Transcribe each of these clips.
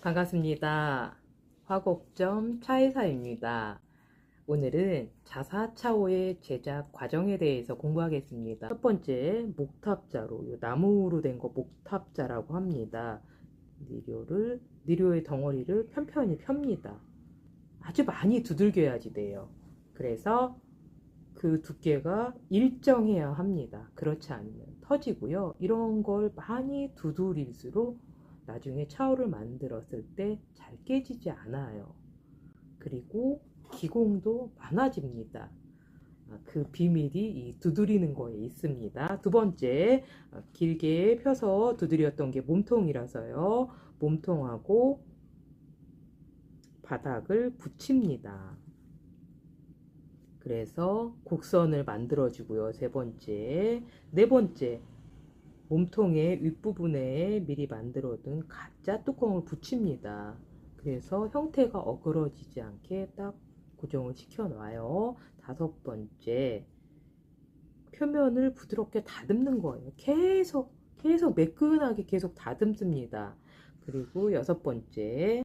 반갑습니다. 화곡점 차이사입니다. 오늘은 자사차오의 제작 과정에 대해서 공부하겠습니다. 첫 번째 목탑자로 나무로 된 거 목탑자라고 합니다. 니료를 니료의 덩어리를 편편히 펴니다. 아주 많이 두들겨야지 돼요. 그래서 그 두께가 일정해야 합니다. 그렇지 않으면 터지고요. 이런 걸 많이 두드릴수록 나중에 차오를 만들었을 때 잘 깨지지 않아요. 그리고 기공도 많아집니다. 아, 그 비밀이 이 두드리는 거에 있습니다. 두 번째, 아, 길게 펴서 두드렸던 게 몸통이라서요. 몸통하고 바닥을 붙입니다. 그래서 곡선을 만들어 주고요. 세 번째. 네 번째. 몸통의 윗부분에 미리 만들어 둔 가짜 뚜껑을 붙입니다. 그래서 형태가 어그러지지 않게 딱 고정을 시켜 놔요. 다섯 번째. 표면을 부드럽게 다듬는 거예요. 계속, 계속 매끈하게 계속 다듬습니다. 그리고 여섯 번째.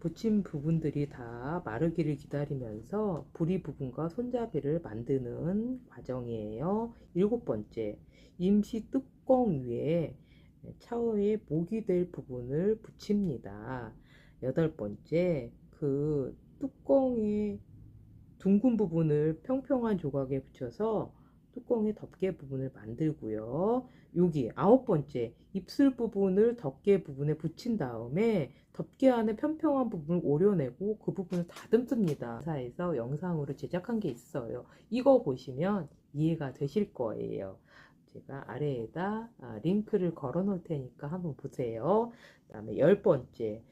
붙인 부분들이 다 마르기를 기다리면서 부리 부분과 손잡이를 만드는 과정이에요. 일곱 번째, 임시 뚜껑 위에 차오의 목이 될 부분을 붙입니다. 여덟 번째, 그 뚜껑의 둥근 부분을 평평한 조각에 붙여서 뚜껑의 덮개 부분을 만들고요. 여기 아홉 번째 입술 부분을 덮개 부분에 붙인 다음에 덮개 안에 평평한 부분을 오려내고 그 부분을 다듬습니다. 사에서 영상으로 제작한 게 있어요. 이거 보시면 이해가 되실 거예요. 제가 아래에다 아, 링크를 걸어 놓을 테니까 한번 보세요. 그 다음에 열 번째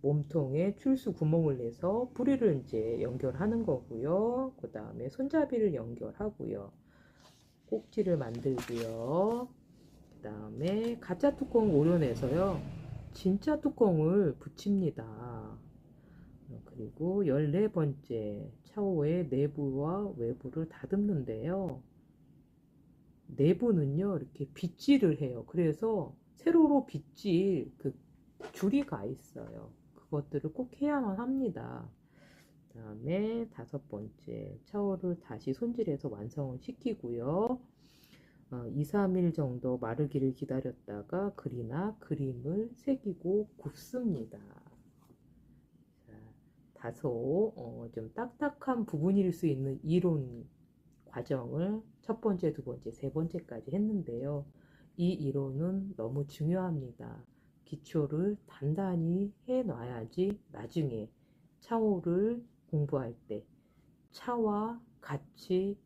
몸통에 출수 구멍을 내서 뿌리를 이제 연결하는 거고요. 그 다음에 손잡이를 연결하고요. 꼭지를 만들고요. 그 다음에 가짜 뚜껑 오려내서요. 진짜 뚜껑을 붙입니다. 그리고 14번째 차오의 내부와 외부를 다듬는데요. 내부는요, 이렇게 빗질을 해요. 그래서 세로로 빗질 그 줄이 가 있어요. 그것들을 꼭 해야만 합니다. 그 다음에 다섯 번째 차오를 다시 손질해서 완성을 시키고요. 어, 2, 3일 정도 마르기를 기다렸다가 글이나 그림을 새기고 굽습니다. 자, 다소 어, 좀 딱딱한 부분일 수 있는 이론 과정을 첫 번째, 두 번째, 세 번째까지 했는데요. 이 이론은 너무 중요합니다. 기초를 단단히 해 놔야지 나중에 차오를 공부할 때 차와 같이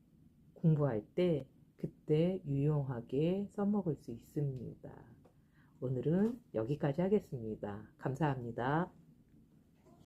공부할 때 그때 유용하게 써먹을 수 있습니다. 오늘은 여기까지 하겠습니다. 감사합니다.